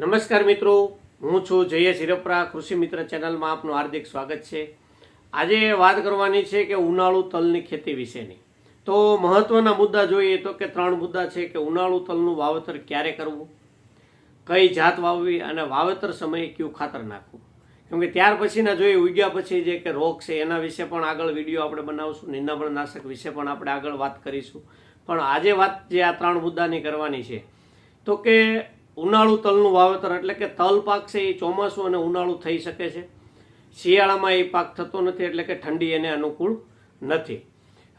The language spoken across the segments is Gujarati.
નમસ્કાર મિત્રો, હું છું જયેશ હિરપરા, કૃષિ મિત્ર ચેનલમાં આપનું હાર્દિક સ્વાગત છે. આજે વાત કરવાની છે કે ઉનાળુ તલની ખેતી વિશેની. તો મહત્વના મુદ્દા જોઈએ તો કે ત્રણ મુદ્દા છે કે ઉનાળુ તલનું વાવેતર ક્યારે કરવું? કઈ જાત વાવવી અને વાવેતર સમયે કયું ખાતર નાખવું? કેમ કે ત્યાર પછીના જોઈએ, ઉગ્યા પછી જે કે રોગ છે એના વિશે પણ આગળ વીડિયો આપણે બનાવશું નિંદામણ નાશક વિશે પણ આપણે આગળ વાત કરીશું. પણ આજે વાત જે આ ત્રણ મુદ્દાની કરવાની છે, તો કે ઉનાળુ તલનું વાવેતર એટલે કે તલ પાક છે એ ચોમાસું અને ઉનાળુ થઈ શકે છે. શિયાળામાં એ પાક થતો નથી એટલે કે ઠંડી એને અનુકૂળ નથી.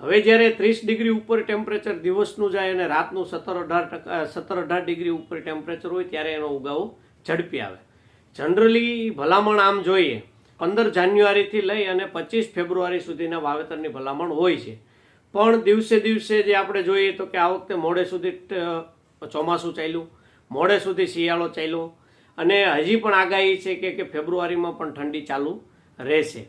હવે જ્યારે ત્રીસ ડિગ્રી ઉપર ટેમ્પરેચર દિવસનું જાય અને રાતનું સત્તર અઢાર ટકા, સત્તર અઢાર ડિગ્રી ઉપર ટેમ્પરેચર હોય ત્યારે એનો ઉગાવો ઝડપી આવે. જનરલી ભલામણ આમ જોઈએ, પંદર જાન્યુઆરીથી લઈ અને પચીસ ફેબ્રુઆરી સુધીના વાવેતરની ભલામણ હોય છે. પણ દિવસે દિવસે જે આપણે જોઈએ તો કે આ વખતે મોડે સુધી ચોમાસું ચાલ્યું. મોડે સુધી શિયાળો ચાલ્યો. અને હજી પણ આગાહી છે કે કે ફેબ્રુઆરીમાં પણ ઠંડી ચાલુ રહેશે.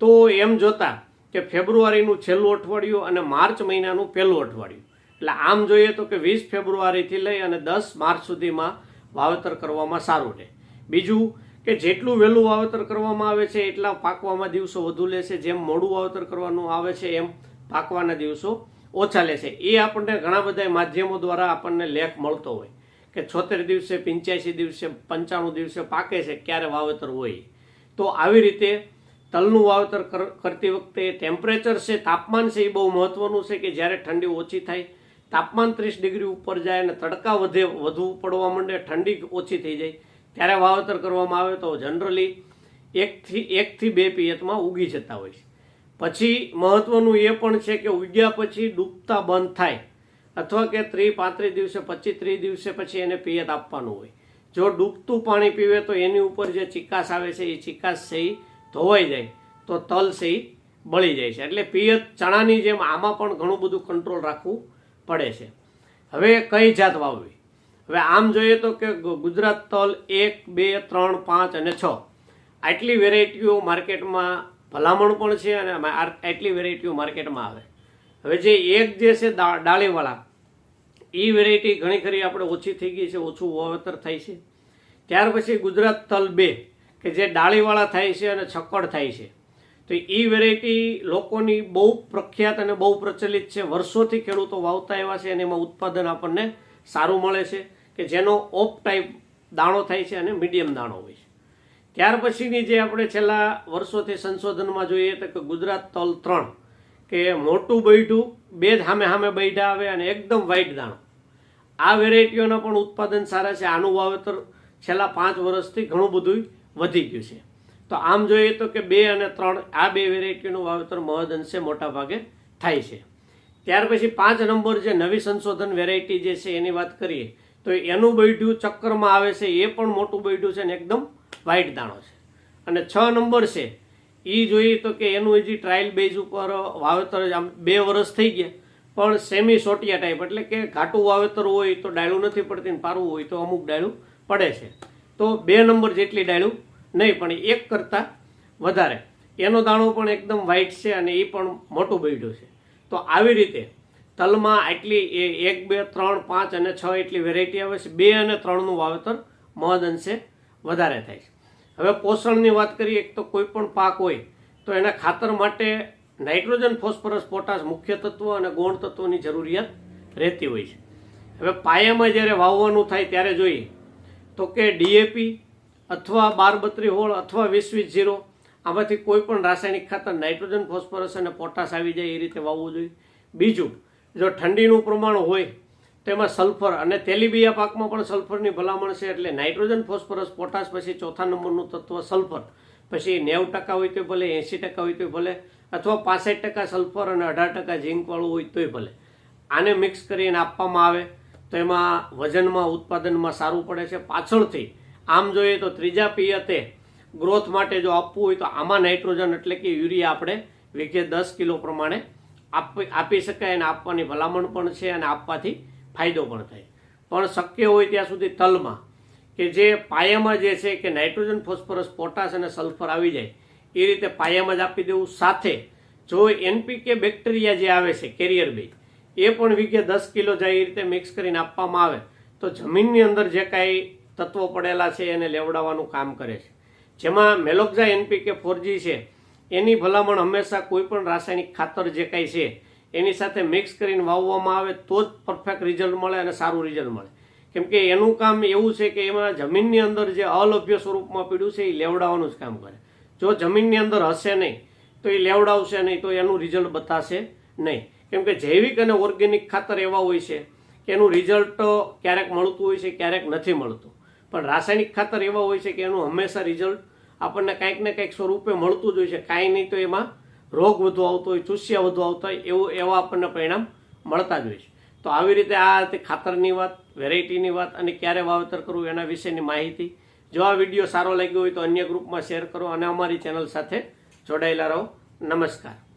તો એમ જોતા કે ફેબ્રુઆરીનું છેલ્લું અઠવાડિયું અને માર્ચ મહિનાનું પહેલું અઠવાડિયું. એટલે આમ જોઈએ તો કે વીસ ફેબ્રુઆરીથી લઈ અને દસ માર્ચ સુધીમાં વાવેતર કરવામાં સારું રહે. બીજું કે જેટલું વહેલું વાવેતર કરવામાં આવે છે એટલા પાકવામાં દિવસો વધુ લેશે. જેમ મોડું વાવેતર કરવાનું આવે છે એમ પાકવાના દિવસો ઓછા લેશે. એ આપણને ઘણા બધા માધ્યમો દ્વારા આપણને લેખ મળતો હોય. કે છોતેર દિવસે પંચ્યાસી દિવસે, પંચાણું દિવસે પાકે છે, ક્યારે વાવેતર હોય. તો આવી રીતે તલનું વાવેતર કર- કરતી વખતે ટેમ્પરેચર છે, તાપમાન છે એ બહુ મહત્વનું છે કે જ્યારે ઠંડી ઓછી થાય, તાપમાન ત્રીસ ડિગ્રી ઉપર જાય અને તડકા વધે, વધુ પડવા માંડે, ઠંડી ઓછી થઈ જાય, ત્યારે વાવેતર કરવામાં આવે તો જનરલી એકથી એકથી બે પિયતમાં ઉગી જતા હોય છે. પછી મહત્વનું એ પણ છે કે ઉગ્યા પછી ડૂબતા બંધ થાય. અથવા કે ત્રી પાંત્રીસ દિવસે પચીસ ત્રીસ દિવસે પછી એને પિયત આપવાનું હોય. જો ડૂબતું પાણી પીવે તો એની ઉપર જે ચિકાસ આવે છે, એ ચિકાસ એ ધોવાઈ જાય, તો તલ એ બળી જાય છે. એટલે પિયત ચણાની જેમ આમાં પણ ઘણું બધું કંટ્રોલ રાખવું પડે છે. હવે કઈ જાત વાવવી? હવે આમ જોઈએ તો કે ગુજરાત તલ એક, બે, ત્રણ, પાંચ અને છ. આટલી વેરાયટીઓ માર્કેટમાં ભલામણ પણ છે અને આટલી વેરાયટીઓ માર્કેટમાં આવે. હવે જે એક જે છે ડાળીવાળા એ વેરાયટી ઘણી ખરી આપણે ઓછી થઈ ગઈ છે, ઓછું વાવેતર થાય છે. ત્યાર પછી ગુજરાત તલ બે, કે જે ડાળીવાળા થાય છે અને છક્કડ થાય છે. તો એ વેરાયટી લોકોની બહુ પ્રખ્યાત અને બહુ પ્રચલિત છે. વર્ષોથી ખેડૂતો વાવતા એવા છે અને એમાં ઉત્પાદન આપણને સારું મળે છે, કે જેનો ઓપ ટાઈપ દાણો થાય છે અને મીડિયમ દાણો હોય છે. ત્યાર પછીની જે આપણે છેલ્લા વર્ષોથી સંશોધનમાં જોઈએ તો કે ગુજરાત તલ ત્રણ કે મોટું બૈઠું બે સામે સામે બૈઠા આવે અને એકદમ વ્હાઈટ દાણો. આ વેરાયટીઓના પણ ઉત્પાદન સારા છે. આનું વાવેતર છેલ્લા પાંચ વર્ષથી ઘણું બધું વધી ગયું છે. તો આમ જોઈએ તો કે બે અને ત્રણ આ બે વેરાયટીનું વાવેતર મહદઅંશે મોટા ભાગે થાય છે. ત્યાર પછી પાંચ નંબર જે નવી સંશોધન વેરાયટી જે છે એની વાત કરીએ, તો એનું બૈઠું ચક્કરમાં આવે છે. એ પણ મોટું બૈઠું છે ને એકદમ વ્હાઈટ દાણો છે. અને છ નંબર છે એ જોઈએ તો કે એનું હજી ટ્રાયલ બેઝ ઉપર વાવેતર આમ બે વર્ષ થઈ ગયા. પણ સેમી સોટિયા ટાઈપ એટલે કે ઘાટું વાવેતર હોય તો ડાળું નથી પડતી ને પારવું હોય તો અમુક ડાયલું પડે છે. તો બે નંબર જેટલી ડાળું નહીં, પણ એક કરતાં વધારે. એનો દાણો પણ એકદમ વ્હાઇટ છે અને એ પણ મોટું બૈડું છે. તો આવી રીતે તલમાં આટલી એ એક, બે, ત્રણ, પાંચ અને છ એટલી વેરાયટી આવે છે. બે અને ત્રણનું વાવેતર મહદ અંશે વધારે થાય છે. હવે પોષણની વાત કરીએ, એક તો કોઈ પણ પાક હોય, તો એના ખાતર માટે નાઇટ્રોજન, ફોસ્ફરસ, પોટાશ મુખ્ય તત્વ અને ગૌણ તત્વની જરૂરિયાત રહેતી હોય છે. હવે પાયામાં જ્યારે વાવવાનું થાય ત્યારે જોઈએ, તો કે ડીએપી અથવા બાર બત્રી હોળ અથવા વીસ વીસ જીરો, આમાંથી કોઈ પણ રાસાયણિક ખાતર નાઇટ્રોજન, ફોસ્ફરસ અને પોટાશ આવી જાય એ રીતે વાવવું જોઈએ. બીજું, જો ઠંડીનું પ્રમાણ હોય તો એમાં સલ્ફર અને તેલીબિયા પાકમાં પણ સલ્ફરની ભલામણ છે એટલે નાઇટ્રોજન, ફોસ્ફરસ, પોટાશ પછી ચોથા નંબરનું તત્વ સલ્ફર. પછી નેવું ટકા હોય તોય ભલે એંસી ટકા હોય તોય ભલે, અથવા પાસઠ ટકા સલ્ફર અને અઢાર ટકા ઝીંકવાળું હોય તોય ભલે. આને મિક્સ કરીને આપવામાં આવે તો એમાં વજનમાં, ઉત્પાદનમાં સારું પડે છે. પાછળથી આમ જોઈએ તો ત્રીજા પિયતે ગ્રોથ માટે જો આપવું હોય તો આમાં નાઇટ્રોજન એટલે કે યુરિયા આપણે વીઘે દસ કિલો પ્રમાણે આપી શકાય અને આપવાની ભલામણ પણ છે અને આપવાથી ફાયદો પણ થાય. પણ શક્ય હોય ત્યાં સુધી તલમાં કે જે પાયામાં જે છે કે નાઇટ્રોજન, ફોસ્ફરસ, પોટાશ અને સલ્ફર આવી જાય, એ રીતે પાયામાં જ આપી દેવું. સાથે જો એનપીકે બેક્ટેરિયા જે આવે છે, કેરિયર બેઝ એ પણ વીઘે દસ કિલો જાય એ રીતે મિક્સ કરીને આપવામાં આવે, તો જમીનની અંદર જે કાંઈ તત્વો પડેલા છે એને લેવડાવવાનું કામ કરે છે. જેમાં મેલોક્ઝા એનપીકે ફોરજી છે, એની ભલામણ હંમેશા કોઈ પણ રાસાયણિક ખાતર જે કાંઈ છે એની સાથે મિક્સ કરીને વાવવામાં આવે તો જ પરફેક્ટ રિઝલ્ટ મળે અને સારું રિઝલ્ટ મળે. કેમ કે એનું કામ એવું છે કે એમાં જમીનની અંદર જે અલભ્ય સ્વરૂપમાં પીડ્યું છે એ લેવડાવવાનું જ કામ કરે. જો જમીનની અંદર હશે નહીં, તો એ લેવડાવશે નહીં, તો એનું રિઝલ્ટ બતાશે નહીં. કેમ કે જૈવિક અને ઓર્ગેનિક ખાતર એવા હોય છે કે એનું રિઝલ્ટ ક્યારેક મળતું હોય છે, ક્યારેક નથી મળતું. પણ રાસાયણિક ખાતર એવા હોય છે કે એનું હંમેશા રિઝલ્ટ આપણને કાંઈક ને કંઈક સ્વરૂપે મળતું જ હોય છે. કાંઈ નહીં તો એમાં રોગ વધુ આવતો હોય, ચૂસ્યા વધુ આવતા હોય, એવું એવા આપણને પરિણામ મળતા જ હોય છે. તો આવી રીતે આ ખાતરની વાત, વેરાયટીની વાત અને ક્યારે વાવેતર કરવું એના વિશેની માહિતી. જો આ વીડિયો સારો લાગ્યો હોય તો અન્ય ગ્રુપમાં શેર કરો અને અમારી ચેનલ સાથે જોડાયેલા રહો. નમસ્કાર.